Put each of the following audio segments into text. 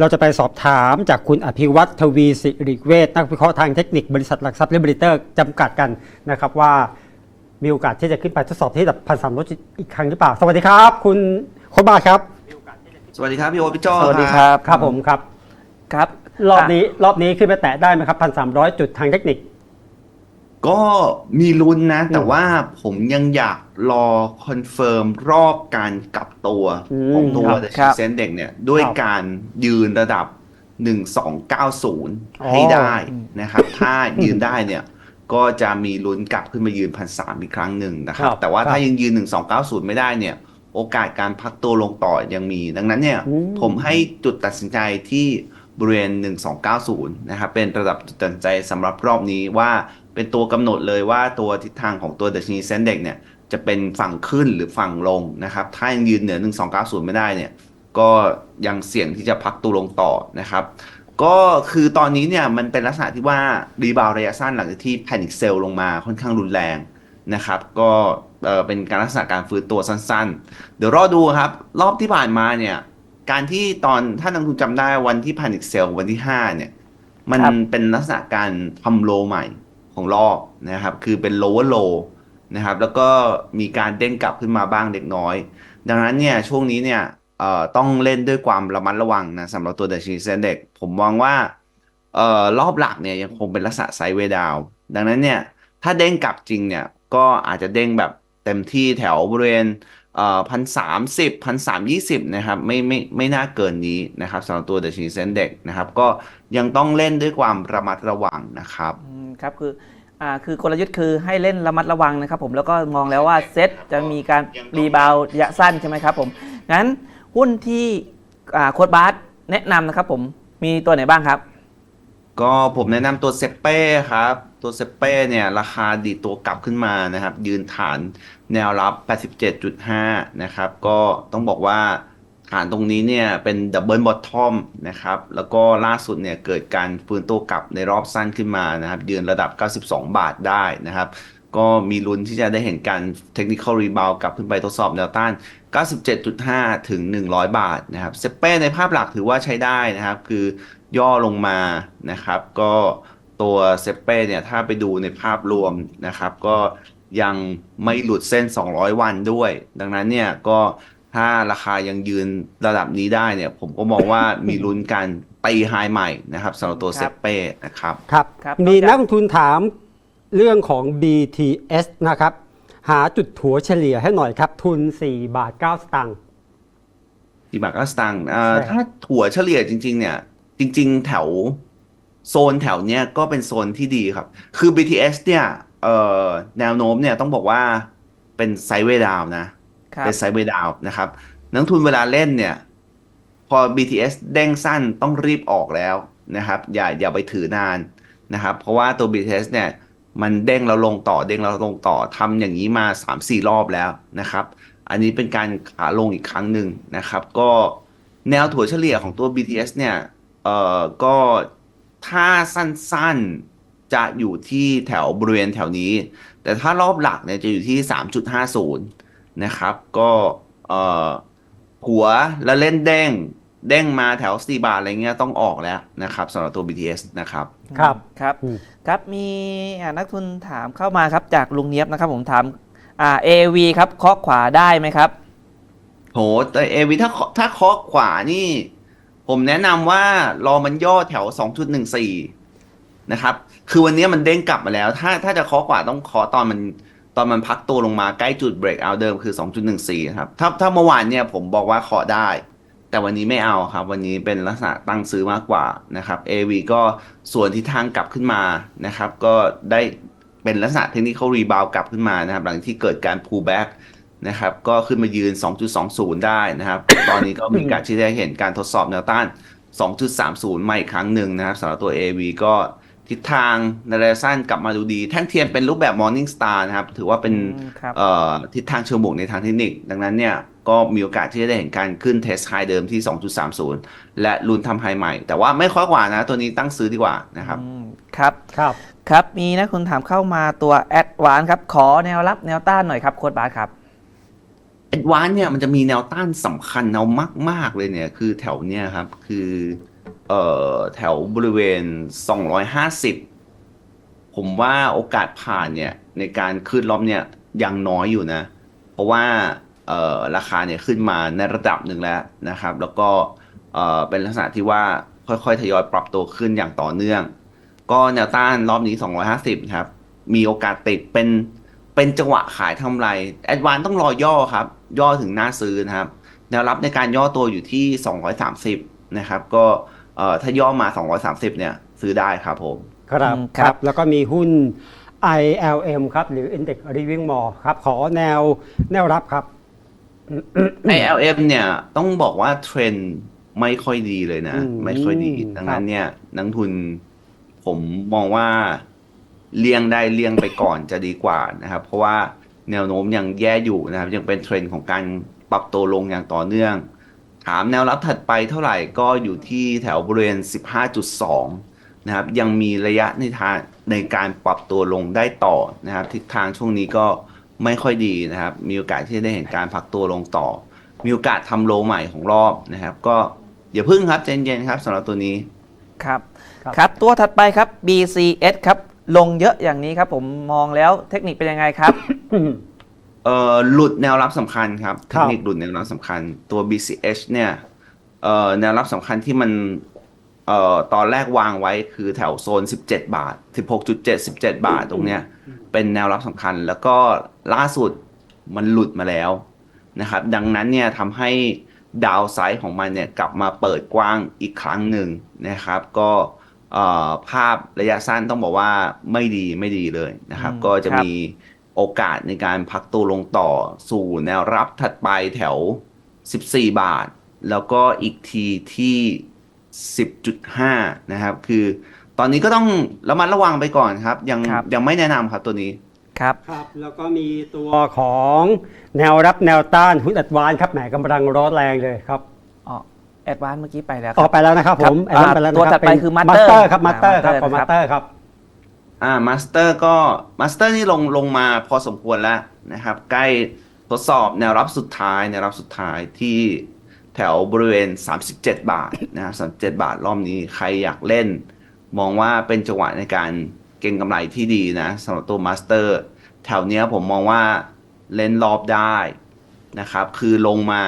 เราจะไปสอบถามจากคุณอภิวัตทวีสิริเวชนักวิเคราะห์ทางเทคนิคบริษัทหลักทรัพย์เลเบริเตอร์จำกัดกันนะครับว่ามีโอกาสที่จะขึ้นไปทดสอบที่ระดับพันสามร้อยอีกครั้งหรือเปล่า สวัสดีครับ คุณโคชบาครับ สวัสดีครับพี่โอ๊ตพี่โจ้สวัสดีครับครับผมครับครับ รอบนี้รอบนี้ขึ้นไปแตะได้ไหมครับพันสามร้อยจุดทางเทคนิค ก็มีลุ้นนะ แต่อืมว่าผมยังอยากรอคอนเฟิร์มรอบการกลับตัวอืมของตัวครับเดครัชิบเซนเด็กเนี่ย ด้วยครับการยืนระดับ 1290 ให้ได้นะครับ ถ้ายืนได้เนี่ย ก็จะมีลุ้นกลับขึ้นมายืนพันสามอีกครั้งหนึ่งนะครับครับแต่ว่าครับถ้ายังยืน 1290 ไม่ได้เนี่ย โอกาสการพักตัวลงต่อยังมี ดังนั้นเนี่ยอืมผมให้จุดตัดสินใจที่บริเวณ 1290 นะครับ เป็นระดับจุดตัดสินใจสำหรับรอบนี้ว่า เป็นตัวกำหนดเลยว่าตัวทิศทางของตัวดัชนีเซนเด็กเนี่ยจะเป็นฝั่งขึ้นหรือฝั่งลงนะครับ ถ้ายังยืนเหนือ 1290 ไม่ได้เนี่ย ก็ยังเสี่ยงที่จะพักตัวลงต่อนะครับ ก็คือตอนนี้เนี่ยมันเป็นลักษณะที่ว่ารีบาวระยะสั้นหลังจากที่แพนิคเซลลงมาค่อนข้างรุนแรงนะครับ ก็เอ่อเป็นการลักษณะการฟื้นตัวสั้นๆ เดี๋ยวรอดูครับ รอบที่ผ่านมาเนี่ย การที่ตอนถ้านักลงทุนจำได้วันที่แพนิคเซลวันที่ 5 เนี่ย มันครับเป็นลักษณะการทำโลใหม่ ของรอบนะครับ คือเป็น lower low นะครับ แล้วก็มีการเด้งกลับขึ้นมาบ้างเล็กน้อย ดังนั้นเนี่ยช่วงนี้เนี่ยเอ่อต้องเล่นด้วยความระมัดระวังนะสำหรับตัวดัชนีเซ็นเด็กผมมองว่าเอ่อรอบหลักเนี่ยยังคงเป็นลักษณะไซด์เวดาวดังนั้นเนี่ยถ้าเด้งกลับจริงเนี่ยก็อาจจะเด้งแบบเต็มที่แถวบริเวณ พันสามสิบพันสามยี่สิบนะครับไม่ไม่ไม่น่าเกินนี้นะครับสำหรับตัวดัชนีเซ็นเด็กนะครับก็ยังต้องเล่นด้วยความระมัดระวังนะครับอืมครับคืออ่าคือกลยุทธ์คือให้เล่นระมัดระวังนะครับผมแล้วก็มองแล้วว่าเซตจะมีการรีบาวด์ระยะสั้นใช่ไหมครับผมงั้นหุ้นที่อ่าโค้ดบาสแนะนำนะครับผมมีตัวไหนบ้างครับ ก็ผมแนะนำตัวเซเป้ครับ ตัวเซเป้เนี่ยราคาดีตัวกลับขึ้นมานะครับ ยืนฐานแนวรับ 87.5 นะครับ ก็ต้องบอกว่าฐานตรงนี้เนี่ยเป็นดับเบิลบอททอมนะครับ แล้วก็ล่าสุดเนี่ยเกิดการฟื้นตัวกลับในรอบสั้นขึ้นมานะครับ ยืนระดับ 92 บาทได้นะครับ ก็มีลุ้นที่จะได้เห็นการเทคนิคอลรีบาวกลับขึ้นไปทดสอบแนวต้าน 97.5 ถึง 100 บาทนะครับเซเป้ในภาพหลักถือว่าใช้ได้นะครับ คือย่อลงมานะครับ ก็ ตัวเซเป้เนี่ยถ้าไปดูในภาพรวมนะครับ ก็ยังไม่หลุดเส้น 200 วันด้วย ดังนั้นเนี่ยก็ถ้าราคายังยืนระดับนี้ได้เนี่ย ผมก็มองว่ามีลุ้นการตีไฮใหม่นะครับสำหรับตัวคเซรับเป้นะครับครับครับมีนอกจากนักลงทุนถามเรื่องของ BTS นะครับ หาจุดถัวเฉลี่ยให้หน่อยครับ ทุน 4 บาท 9 สตางค์กี่บาทก็สตางค์เอ่อใช่ถ้าถั่วเฉลี่ยจริง ๆ เนี่ย จริง ๆ แถว โซนแถวเนี้ยก็เป็นโซนที่ดีครับ คือ BTS เนี่ยเอ่อแนวโน้มเนี่ยต้องบอกว่าเป็นไซด์เวย์ดาวนะครับเป็นไซด์เวย์ดาวนะครับ นักลงทุนเวลาเล่นเนี่ย พอ BTS เด้งสั้นต้องรีบออกแล้วนะครับ อย่าอย่าไปถือนานนะครับ เพราะว่าตัว BTS เนี่ยมันเด้งแล้วลงต่อเด้งแล้วลงต่อทำอย่างนี้มา 3-4 รอบแล้วนะครับ อันนี้เป็นการขาลงอีกครั้งหนึ่งนะครับ ก็แนวถั่วเฉลี่ยของตัว BTS เนี่ยเอ่อก็ ถ้าสั้นๆจะอยู่ที่แถวบริเวณแถวนี้ แต่ถ้ารอบหลักเนี่ยจะอยู่ที่ 3.50 นะครับ ก็เอ่อหัวแล้วเล่นเด้งเด้งมาแถว4บาทอะไรเงี้ยต้องออกแล้วนะครับสำหรับตัว BTS นะครับ ครับครับอืมครับมีอ่านักทุนถามเข้ามาครับจากลุงเนียบนะครับผมถามอ่า AV ครับเคาะขวาได้ไหมครับ โหแต่เอวีถ้าถ้าเคาะขวานี่ ผมแนะนำว่ารอมันย่อแถว 2.14 นะครับ คือวันนี้มันเด้งกลับมาแล้ว ถ้าถ้าจะเคาะขวาต้องเคาะตอนมันตอนมันพักตัวลงมาใกล้จุดเบรกเอาเดิมคือ 2.14 ครับ ถ้าถ้าเมื่อวานเนี่ยผมบอกว่าเคาะได้ แต่วันนี้ไม่เอาครับ วันนี้เป็นลักษณะตั้งซื้อมากกว่านะครับ AV ก็ส่วนทิศทางกลับขึ้นมานะครับ ก็ได้เป็นลักษณะเทคนิคอลรีบาวกลับขึ้นมานะครับ หลังที่เกิดการ pull back นะครับ ก็ขึ้นมายืน 2.20 ได้นะครับ ตอนนี้ก็มีการที่ได้เห็นการทดสอบแนวต้าน 2.30 มาอีกครั้งหนึ่งนะครับสำหรับตัว AV ก็ทิศทางในระยะสั้นกลับมาดูดี แท่งเทียนเป็นรูปแบบ Morning Star นะครับ ถือว่าเป็นอืมครับเอ่อทิศทางเชิงบวกในทางเทคนิค ดังนั้นเนี่ยก็มีโอกาสที่จะได้เห็นการขึ้นเทสไฮเดิมที่ 2.30 และลุ้นทำไฮใหม่ แต่ว่าไม่ค่อยกว่านะ ตัวนี้ตั้งซื้อดีกว่านะครับอืมครับ ครับ ครับ มีนักทุนถามเข้ามาตัวแอดวานครับ ขอแนวรับแนวต้านหน่อยครับ โค้ดบาสครับแอดวานเนี่ยมันจะมีแนวต้านสำคัญแนวมาก ๆ เลยเนี่ย คือแถวเนี่ยครับ คือเอ่อแถวบริเวณ 250 ผมว่าโอกาสผ่านเนี่ย ในการขึ้นรอบเนี่ยยังน้อยอยู่นะ เพราะว่าเอ่อราคาเนี่ยขึ้นมาในระดับหนึ่งแล้วนะครับ แล้วก็เอ่อเป็นลักษณะที่ว่าค่อย ๆ ทยอยปรับตัวขึ้นอย่างต่อเนื่อง ก็แนวต้านรอบนี้ 250 ครับ มีโอกาสติดเป็นเป็นจังหวะขายทำไรแอดวานต้องรอย่อครับ ย่อถึงหน้าซื้อนะครับแนวรับในการย่อตัวอยู่ที่ 230 นะครับ ก็เอ่อถ้าย่อมา 230 เนี่ย ซื้อได้ครับผม ครับอืมคครัรับบแล้วก็มีหุ้น ILM ครับ หรือ Index Living Mall ครับ ขอแนวแนวรับครับ ILM เนี่ยต้องบอกว่าเทรนด์ไม่ค่อยดีเลยนะอืมไม่ค่อยดี ดังนั้นเนี่ยนักทุนผมมองว่าเลี่ยงได้เลี่ยงไปก่อนจะดีกว่านะครับ เพราะว่า แนวโน้มยังแย่อยู่นะครับ ยังเป็นเทรนด์ของการปรับตัวลงอย่างต่อเนื่อง ถามแนวรับถัดไปเท่าไหร่ก็อยู่ที่แถวบริเวณ 15.2 นะครับ ยังมีระยะในทางในการปรับตัวลงได้ต่อนะครับทิศทางช่วงนี้ก็ไม่ค่อยดีนะครับ มีโอกาสที่จะได้เห็นการพักตัวลงต่อ มีโอกาสทำโลใหม่ของรอบนะครับ ก็อย่าพึ่งครับใจเย็นๆครับสำหรับตัวนี้ครับครับครับตัวถัดไปครับ BCS ครับ ลงเยอะอย่างนี้ครับ ผมมองแล้วเทคนิคเป็นยังไงครับ เอ่อหลุดแนวรับสำคัญครับคเทรับคนิคหลุดแนวรับสำคัญ ตัว BCH เนี่ยเอ่อแนวรับสำคัญที่มันเอ่อตอนแรกวางไว้คือแถวโซน 17 บาท 16.7 17 บาทตรงเนี้ยเป็นแนวรับสำคัญ แล้วก็ล่าสุดมันหลุดมาแล้วนะครับ ดังนั้นเนี่ยทำให้ดาวไซด์ของมันเนี่ยกลับมาเปิดกว้างอีกครั้งหนึ่งนะครับ ก็เอ่อ ภาพระยะสั้นต้องบอกว่าไม่ดีไม่ดีเลยนะครับอืมก็จะครับมีโอกาสในการพักตัวลงต่อสู่แนวรับถัดไปแถว 14 บาท แล้วก็อีกทีที่ 10.5 นะครับ คือตอนนี้ก็ต้องระมัดระวังไปก่อนครับ ยังครับยังไม่แนะนำครับตัวนี้ครับครับแล้วก็มีตัวของแนวรับแนวต้านหุ้นอัดวานครับแหมกำลังร้อนแรงเลยครับอ๋อ แอดวานเมื่อกี้ไปแล้วคออรักไปแล้วนะครับผมครับแอดวานไปแล้วนะตัวคถัรับดไปคือ Master เตอร์ครับมาสเตอร์ครับอ่าขอมา Master สเตอร์ครับ อ่ามาสเตอร์ก็มาสเตอร์นี่ลงลงมาพอสมควรแล้วนะครับ ใกล้ทดสอบแนวรับสุดท้ายแนวรับสุดท้ายที่แถวบริเวณ 37 บาทนะครับ37 บาทรอบนี้ใครอยากเล่น มองว่าเป็นจังหวะในการเก็งกำไรที่ดีนะสำหรับตัวมาสเตอร์แถวเนี้ยผมมองว่าเล่นรอบได้นะครับ คือลงมา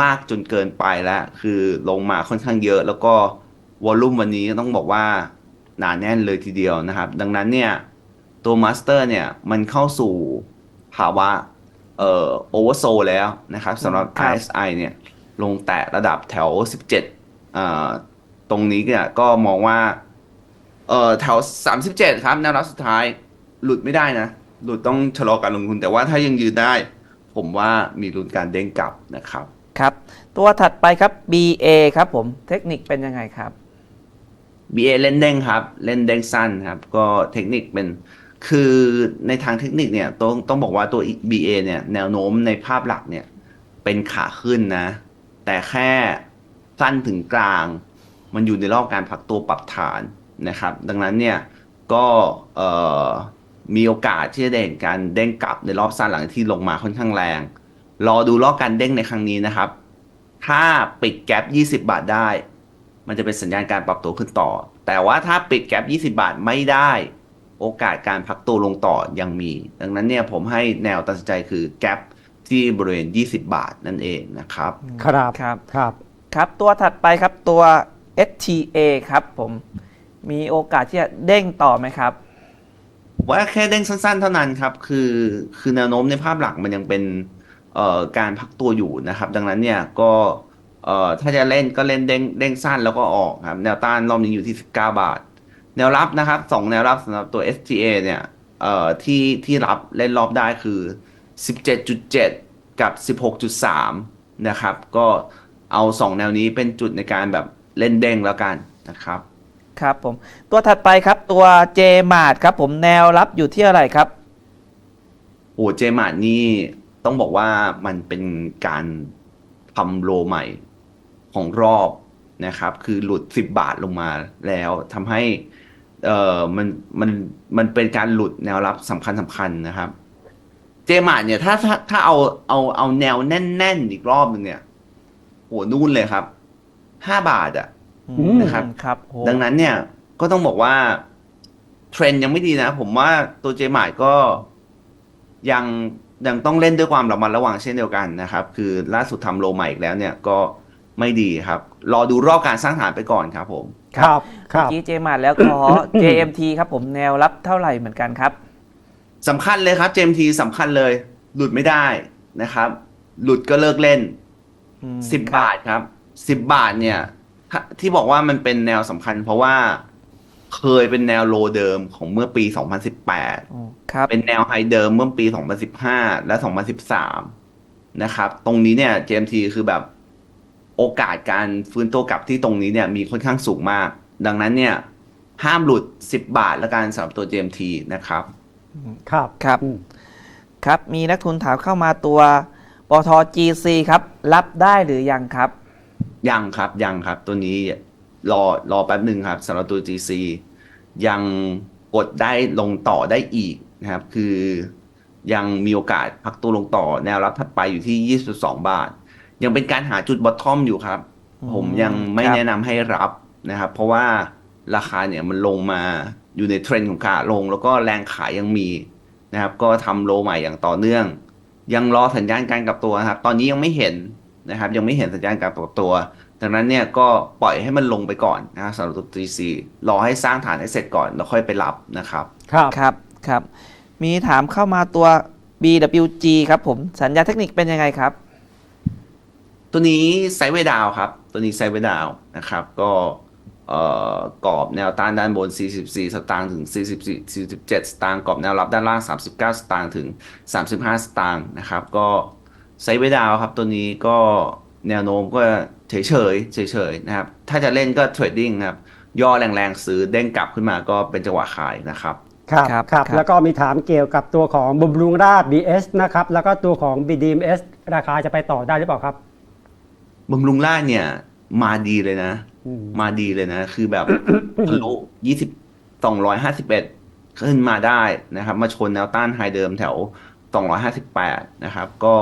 มากจนเกินไปแล้ว คือลงมาค่อนข้างเยอะ แล้วก็วอลลุ่มวันนี้ต้องบอกว่าหนาแน่นเลยทีเดียวนะครับ ดังนั้นเนี่ยตัวมาสเตอร์เนี่ยมันเข้าสู่ภาวะเอ่อโอเวอร์โซแล้วนะครับสำหรับครับ RSI เนี่ยลงแตะระดับแถว 17เอ่อตรงนี้เนี่ยก็มองว่าเอ่อแถว 37 ครับแนวรับสุดท้ายหลุดไม่ได้นะ หลุดต้องชะลอการลงทุน แต่ว่าถ้ายังยืนได้ ผมว่ามีลุ้นการเด้งกลับนะครับ ครับ ตัวถัดไปครับ BA ครับผมเทคนิคเป็นยังไงครับ BA เล่นเด้งครับ เล่นเด้งสั้นครับ ก็เทคนิคเป็นคือในทางเทคนิคเนี่ยต้องต้องบอกว่าตัว BA เนี่ยแนวโน้มในภาพหลักเนี่ยเป็นขาขึ้นนะ แต่แค่สั้นถึงกลาง มันอยู่ในรอบการพักตัวปรับฐานนะครับ ดังนั้นเนี่ยก็มีโอกาสที่จะได้เห็นการเด้งกลับในรอบสั้นหลังที่ลงมาค่อนข้างแรง รอดูรอบการเด้งในครั้งนี้นะครับ ถ้าปิดแกลบ20 บาทได้ มันจะเป็นสัญญาณการปรับตัวขึ้นต่อ แต่ว่าถ้าปิดแกลบ20 บาทไม่ได้ โอกาสการพักตัวลงต่อยังมี ดังนั้นเนี่ยผมให้แนวตัดสินใจคือแกลบที่บริเวณ 20 บาทนั่นเองนะครับ ครับ ครับ ครับ ครับ ตัวถัดไปครับตัว STA ครับผม มีโอกาสที่จะเด้งต่อไหมครับผมว่าแค่เด้งสั้นๆ เท่านั้นครับ คือ คือแนวโน้มในภาพหลักมันยังเป็นเอ่อ การพักตัวอยู่นะครับ ดังนั้นเนี่ยก็เอ่อถ้าจะเล่นก็เล่นเด้งเด้งสั้นแล้วก็ออกครับ แนวต้านรอบนี้อยู่ที่ 19 บาท แนวรับนะครับสองแนวรับสำหรับตัว STA เนี่ยเอ่อที่ที่รับเล่นรอบได้คือ 17.7 กับ 16.3 นะครับ ก็เอาสองแนวนี้เป็นจุดในการแบบเล่นเด้งแล้วกันนะครับ ครับผม ตัวถัดไปครับตัว J m a r t ครับผมแนวรับอยู่ที่อะไรครับ โอ้เจมาร์ทนี่ ต้องบอกว่ามันเป็นการทำโลใหม่ของรอบนะครับ คือหลุด 10 บาทลงมาแล้วทำให้เอ่อมันมันมันเป็นการหลุดแนวรับสำคัญสำคัญนะครับ เจมาร์เนี่ยถ้าถ้าถ้าเอาเอาเอาแนวแน่น ๆ อีกรอบหนึ่งเนี่ยโหนู่นเลยครับห้าบาทอะอืมนะครับครับโหดังนั้นเนี่ยก็ต้องบอกว่าเทรนด์ยังไม่ดีนะ ผมว่าตัวเจมาร์ก็ยัง ยังต้องเล่นด้วยความระมัดระวังเช่นเดียวกันนะครับ คือล่าสุดทำโลใหม่อีกแล้วเนี่ยก็ไม่ดีครับ รอดูรอบการสร้างฐานไปก่อนครับผมครับคเมื่อรับกี้เจมาร์แล้วขอ JMT ครับผมแนวรับเท่าไหร่เหมือนกันครับ สำคัญเลยครับเจมทีสำคัญเลย หลุดไม่ได้นะครับ หลุดก็เลิกเล่น อืมสิบบาทครับสิบบาทเนี่ยถ้าที่บอกว่ามันเป็นแนวสำคัญ เพราะว่า เคยเป็นแนวโลเดิมของเมื่อปี 2018โอ้ครับ เป็นแนวไฮเดิมเมื่อปี 2015 และ 2013 นะครับ ตรงนี้เนี่ย GMT คือแบบโอกาสการฟื้นตัวกลับที่ตรงนี้เนี่ยมีค่อนข้างสูงมาก ดังนั้นเนี่ย ห้ามหลุด 10 บาทและการสำหรับตัว GMT นะครับ ครับ ครับอืมครับ มีนักทุนถามเข้ามาตัวปท GC ครับ รับได้หรือยังครับ ยังครับ ยังครับ ตัวนี้ รอรอแป๊บหนึ่งครับสำหรับตัว GC ยังกดได้ลงต่อได้อีกนะครับ คือยังมีโอกาสพักตัวลงต่อแนวรับถัดไปอยู่ที่ 22 บาท ยังเป็นการหาจุดบอททอมอยู่ครับอืมผมยังไม่ครับแนะนำให้รับนะครับ เพราะว่าราคาเนี่ยมันลงมาอยู่ในเทรนด์ของขาลง แล้วก็แรงขายยังมีนะครับ ก็ทำโลใหม่อย่างต่อเนื่อง ยังรอสัญญาณการกลับตัวนะครับ ตอนนี้ยังไม่เห็นนะครับ ยังไม่เห็นสัญญาณการกลับตัว ดังนั้นเนี่ยก็ปล่อยให้มันลงไปก่อนนะครับสำหรับตัว GC รอให้สร้างฐานให้เสร็จก่อนแล้วค่อยไปรับนะครับ ครับ ครับ ครับ มีถามเข้ามาตัว BWG ครับผม สัญญาเทคนิคเป็นยังไงครับ ตัวนี้ไซด์เวย์ดาวครับ ตัวนี้ไซด์เวย์ดาวนะครับ ก็เอ่อกรอบแนวต้านด้านบน 44 สตางค์ถึง 44 47 สตางค์ กรอบแนวรับด้านล่าง 39 สตางค์ถึง 35 สตางค์นะครับ ก็ไซด์เวย์ดาวครับ ตัวนี้ก็แนวโน้มก็ เฉยเฉยๆเฉยๆนะครับ ถ้าจะเล่นก็เทรดดิ้งครับ ย่อแรงๆซื้อเด้งกลับขึ้นมาก็เป็นจังหวะขายนะครับครับครับครับครับแล้วก็มีถามเกี่ยวกับตัวของบำรุงราช BS นะครับ แล้วก็ตัวของ BDMS ราคาจะไปต่อได้หรือเปล่าครับบำรุงราชเนี่ยมาดีเลยนะอืมมาดีเลยนะ คือแบบทะลุยี่สิบสองร้อยห้าสิบเอ็ดขึ้นมาได้นะครับ มาชนแนวต้านไฮเดิมแถวสองร้อยห้าสิบแปดนะครับ ก็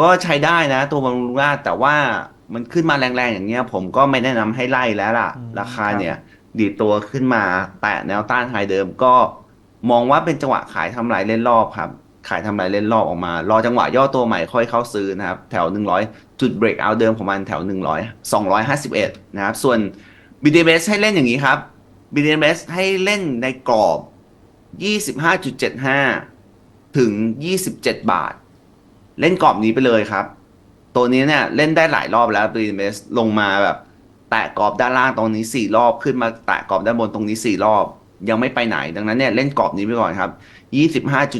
ก็ใช้ได้นะ ตัวบำรุงราชแต่ว่า มันขึ้นมาแรงๆอย่างเงี้ย ผมก็ไม่แนะนำให้ไล่แล้วล่ะ อืม ราคาเนี่ย ดีดตัวขึ้นมาแตะแนวต้านไฮเดิมก็มองว่าเป็นจังหวะขายทำลายเล่นรอบครับ ขายทำลายเล่นรอบออกมา รอจังหวะย่อตัวใหม่ค่อยเข้าซื้อนะครับ แถว 100 จุดเบรกเอาเดิมของมันแถว 100 251 นะครับ ส่วน BDMs ให้เล่นอย่างนี้ครับ BDMs ให้เล่นในกรอบ 25.75 ถึง 27 บาท เล่นกรอบนี้ไปเลยครับ ตัวนี้เนี่ยเล่นได้หลายรอบแล้ว BDMs ลงมาแบบแตะกรอบด้านล่างตรงนี้ 4 รอบขึ้นมาแตะกรอบด้านบนตรงนี้ 4 รอบ ยังไม่ไปไหนดังนั้นเนี่ยเล่นกรอบนี้ไปก่อนครับ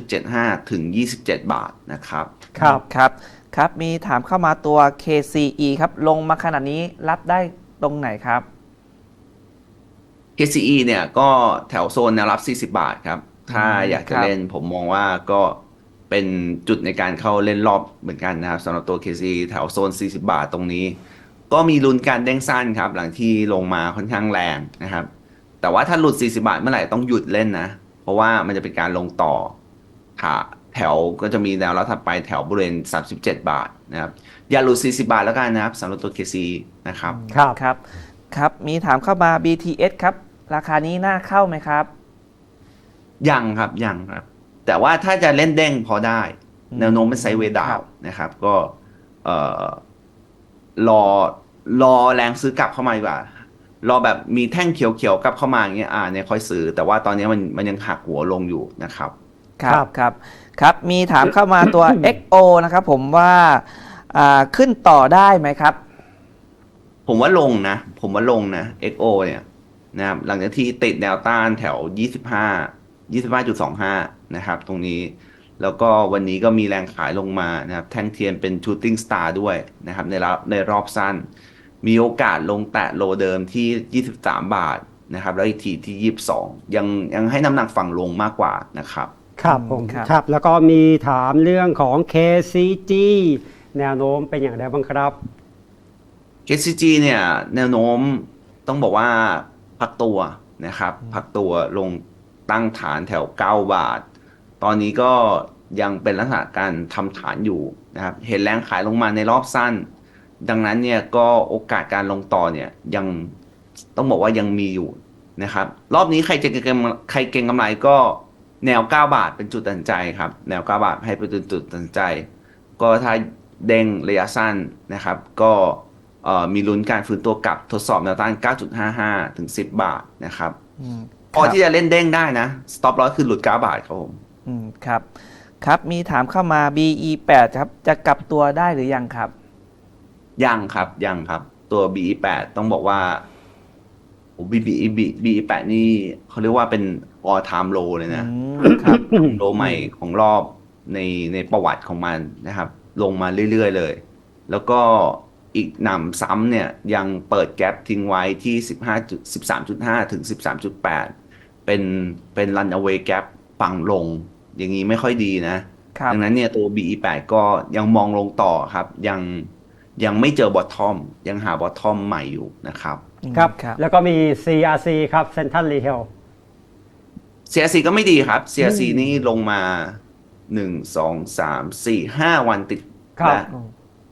25.75 ถึง 27 บาทนะครับ ครับครับครับมีถามเข้ามาตัว KCE ครับ ลงมาขนาดนี้รับได้ตรงไหนครับ KCE เนี่ยก็แถวโซนแนวรับ 40 บาทครับ ถ้าอืมอยากคจะรับเล่นผมมองว่าก็ เป็นจุดในการเข้าเล่นรอบเหมือนกันนะครับสำหรับตัว KCE แถวโซน 40 บาทตรงนี้ ก็มีลุ้นการเด้งสั้นครับ หลังที่ลงมาค่อนข้างแรงนะครับ แต่ว่าถ้าหลุด 40 บาทเมื่อไหร่ต้องหยุดเล่นนะ เพราะว่ามันจะเป็นการลงต่อขาแถวก็จะมีแนวรับถัดไปแถวบริเวณ 37 บาทนะครับอย่าหลุด 40 บาทแล้วกันนะครับสำหรับตัว KCE นะครับครับครับครับ มีถามเข้ามา BTS ครับ ราคานี้น่าเข้าไหมครับ ยังครับยังครับ แต่ว่าถ้าจะเล่นเด้งพอได้อืมแนวโน้มเป็นไซด์เวย์ดาครัวบนะครับ ก็เอ่อรอรอแรงซื้อกลับเข้ามาดีกว่ารอแบบมีแท่งเขียวๆกลับเข้ามาอย่างเงี้ยอ่าเนี่ยค่อยซื้อ แต่ว่าตอนนี้มันมันยังหักหัวลงอยู่นะครับ ครับครับครับครับมีถามเข้ามาตัว XO นะครับ ผมว่าอ่าขึ้นต่อได้ไหมครับ ผมว่าลงนะ ผมว่าลงนะ XO เนี่ยนะครับหลังจากที่ติดแนวต้านแถว 25 25.25 นะครับ ตรงนี้ แล้วก็วันนี้ก็มีแรงขายลงมานะครับแท่งเทียนเป็น shooting star ด้วยนะครับในรอบในรอบสั้น มีโอกาสลงแตะโลเดิมที่ 23 บาทนะครับ แล้วอีกทีที่ 22 ยังยังให้น้ำหนักฝั่งลงมากกว่านะครับครับผมครับครับแล้วก็มีถามเรื่องของ KCG แนวโน้มเป็นอย่างไรบ้างครับ KCG เนี่ยแนวโน้มต้องบอกว่าพักตัวนะครับ พักตัวลงตั้งฐานแถว 9 บาท ตอนนี้ก็ยังเป็นลักษณะการทำฐานอยู่นะครับ เห็นแรงขายลงมาในรอบสั้น ดังนั้นเนี่ยก็โอกาสการลงต่อเนี่ยยังต้องบอกว่ายังมีอยู่นะครับ รอบนี้ใครจะเก็งใครเก็งกำไรก็แนว 9 บาทเป็นจุดตัดสินใจครับ แนว 9 บาทให้เป็นจุดตัดสินใจ ก็ถ้าเด้งระยะสั้นนะครับ ก็เอ่อมีลุ้นการฟื้นตัวกลับทดสอบแนวต้าน 9.55 ถึง 10 บาทนะครับอืมพอครับที่จะเล่นเด้งได้นะ stop loss คือหลุด 9 บาทครับผม อืมครับ ครับมีถามเข้ามา BE8 ครับ จะกลับตัวได้หรือยังครับ ยังครับยังครับ ตัว BE8 ต้องบอกว่าโอ้ BE BE8 นี่เขาเรียกว่าเป็น all time low เลยนะ อืมครับ โลใหม่ของรอบในในประวัติของมันนะครับ ลงมาเรื่อยๆเลย แล้วก็อีกหนำซ้ำเนี่ยยังเปิดแกลบทิ้งไว้ที่ 15จุด13.5 ถึง 13.8 เป็นเป็น runaway gap ฝั่งลง อย่างนี้ไม่ค่อยดีนะครับดังนั้นเนี่ยตัว BE8 ก็ยังมองลงต่อครับ ยังยังไม่เจอบอททอม ยังหาบอททอมใหม่อยู่นะครับครับครับแล้วก็มี CRC ครับ Central Retail CRC ก็ไม่ดีครับ CRC อืมนี่ลงมาหนึ่งสองสามสี่ห้าวันติดครับแล้ว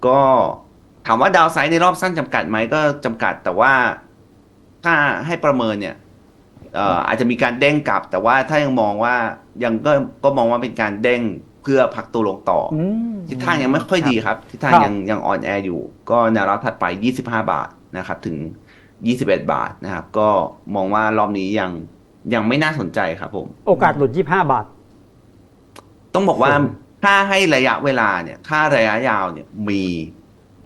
ก็ถามว่าดาวไซด์ในรอบสั้นจำกัดไหมก็จำกัดแต่ว่าถ้าให้ประเมินเนี่ยเอ่ออาจจะมีการเด้งกลับ แต่ว่าถ้ายังมองว่ายังก็ก็มองว่าเป็นการเด้งเพื่อพักตัวลงต่อออืมทิศทางยังไม่ค่อยดีครับ ทิศทางครับยังยังอ่อนแออยู่ ก็แนวรับถัดไป 25 บาทนะครับ ถึง 21 บาทนะครับ ก็มองว่ารอบนี้ยังยังไม่น่าสนใจครับผม โอกาสหลุด 25 บาท ต้องบอกว่าครับถ้าให้ระยะเวลาเนี่ยถ้าระยะยาวเนี่ยมี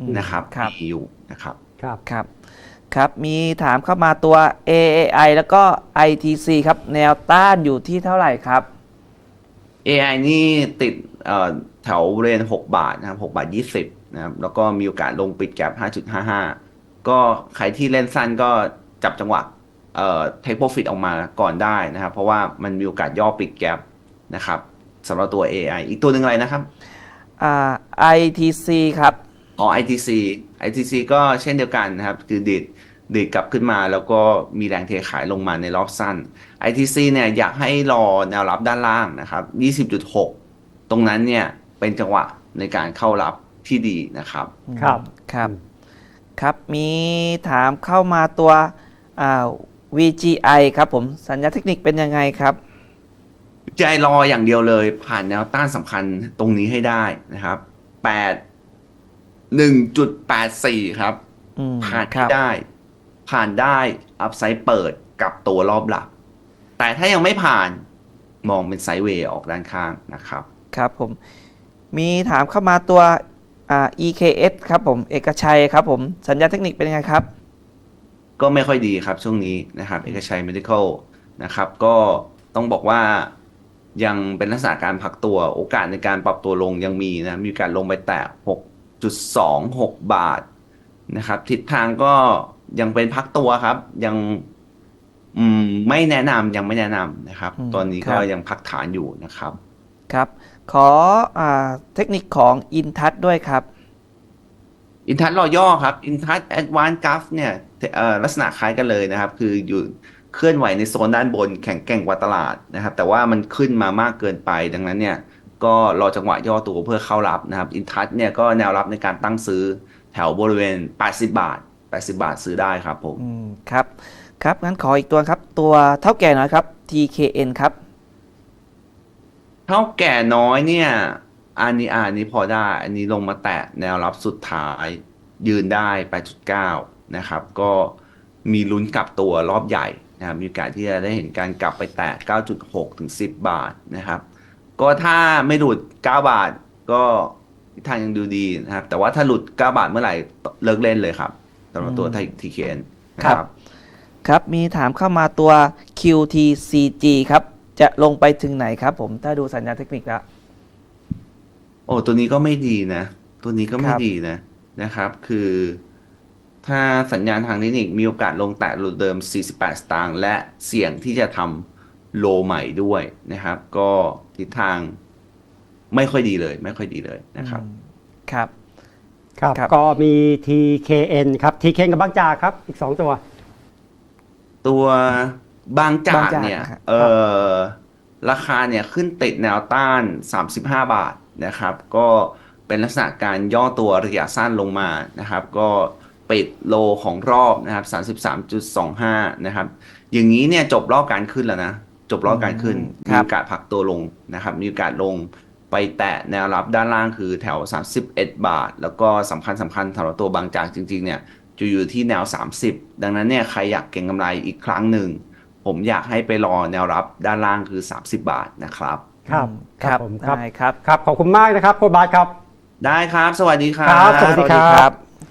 อืมนะครับครับมีอยู่นะครับ ครับครับ ครับ มีถามเข้ามาตัว AAI แล้วก็ ITC ครับ แนวต้านอยู่ที่เท่าไหร่ครับ AI นี่ติดเอ่อแถวบริเวณ6บาทนะครับ6บาท 20นะครับแล้วก็มีโอกาสลงปิดแกลบ5.55 ก็ใครที่เล่นสั้นก็จับจังหวะเอ่อ take profit ออกมาก่อนได้นะครับ เพราะว่ามันมีโอกาสย่อปิดแกลบนะครับสำหรับตัว AI อีกตัวหนึ่งอะไรนะครับอ่า ITC ครับอ๋อ ITC ITC ก็เช่นเดียวกันนะครับ คือดีด ดีดกลับขึ้นมาแล้วก็มีแรงเทขายลงมาในรอบสั้น ITC เนี่ยอยากให้รอแนวรับด้านล่างนะครับ 20.6 ตรงนั้นเนี่ยเป็นจังหวะในการเข้ารับที่ดีนะครับ ครับครับครับมีถามเข้ามาตัวอ่า VGI ครับผมสัญญาเทคนิคเป็นยังไงครับใจรออย่างเดียวเลย ผ่านแนวต้านสำคัญตรงนี้ให้ได้นะครับ8 1.84 ครับอืมผ่านครัให้บได้ ผ่านได้อัพไซด์เปิดกับตัวรอบหลัก แต่ถ้ายังไม่ผ่านมองเป็นไซด์เวย์ออกด้านข้างนะครับ ครับผม มีถามเข้ามาตัวอ่า EKS ครับผม เอกชัยครับผม สัญญาเทคนิคเป็นยังไงครับ ก็ไม่ค่อยดีครับช่วงนี้นะครับ เอกชัย medical นะครับ ก็ต้องบอกว่ายังเป็นลักษณะการพักตัวโอกาสในการปรับตัวลงยังมีนะ มีการลงไปแตะ6.26 บาทนะครับ ทิศทางก็ ยังเป็นพักตัวครับ ยัง อืม ไม่แนะนำยังไม่แนะนำนะครับอืมตอนนี้ครัก็บยังพักฐานอยู่นะครับ ครับ ขออาเทคนิคของ InTouch ด้วยครับอินทัชรอย่อครับอินทัชแอดวานซ์กราฟเนี่ยเอ่อลักษณะคล้ายกันเลยนะครับ คืออยู่เคลื่อนไหวในโซนด้านบนแข็งแกร่งกว่าตลาดนะครับ แต่ว่ามันขึ้นมามากเกินไปดังนั้นเนี่ย ก็รอจังหวะย่อตัวเพื่อเข้ารับนะครับอินทัชเนี่ยก็แนวรับในการตั้งซื้อแถวบริเวณ 80 บาท 80 บาทซื้อได้ครับผมอืมครับครับงั้นขออีกตัวครับ ตัวเท่าแก่น้อยครับ TKN ครับ เท่าแก่น้อยเนี่ยอันนี้อันนี้พอได้ อันนี้ลงมาแตะแนวรับสุดท้ายยืนได้ 8.9 นะครับ ก็มีลุ้นกลับตัวรอบใหญ่นะครับมีโอกาสที่จะได้เห็นการกลับไปแตะ 9.6 ถึง 10 บาทนะครับ ก็ถ้าไม่หลุด 9 บาทก็ทิศทางยังดูดีนะครับ แต่ว่าถ้าหลุด 9 บาทเมื่อไหร่เลิกเล่นเลยครับสำหรับตัวอืม TKN นะคครัรับบครับมีถามเข้ามาตัว QTCG ครับ จะลงไปถึงไหนครับผมถ้าดูสัญญาณเทคนิคแล้ว โอ้ตัวนี้ก็ไม่ดีนะ ตัวนี้ก็ไม่ครับดีนะนะครับ คือ ถ้าสัญญาณทางเทคนิคมีโอกาสลงแตะหลุดเดิม 48 สตางค์และเสี่ยงที่จะทำโลใหม่ด้วยนะครับ ก็ทิศทางไม่ค่อยดีเลย ไม่ค่อยดีเลยนะครับอืมครับ ครับ ครับ ก็มี TKN ครับ TKN กับบางจากครับ อีก 2 ตัว ตัวบางจากบางจากเนี่ยครับ เออราคาเนี่ยขึ้นติดแนวต้าน 35 บาทนะครับ ก็เป็นลักษณะการย่อตัวระยะสั้นลงมานะครับ ก็ปิดโลของรอบนะครับ 33.25 นะครับ อย่างนี้เนี่ยจบรอบการขึ้นแล้วนะ จบรอบการขึ้นครัมีบโอกาสพักตัวลงนะครับ มีโอกาสลง ไปแตะแนวรับด้านล่างคือแถว 31 บาท แล้วก็สำคัญสำคัญสำหรับตัวบางจากจริง ๆ เนี่ยจะอยู่ที่แนว 30 ดังนั้นเนี่ยใครอยากเก็งกำไรอีกครั้งหนึ่ง ผมอยากให้ไปรอแนวรับด้านล่างคือ 30 บาทนะครับครับครับผมครับได้ครับ ครับ ขอบคุณมากนะครับโค้ชบาสครับ ได้ครับ สวัสดีครัครับบสวัสดีครับ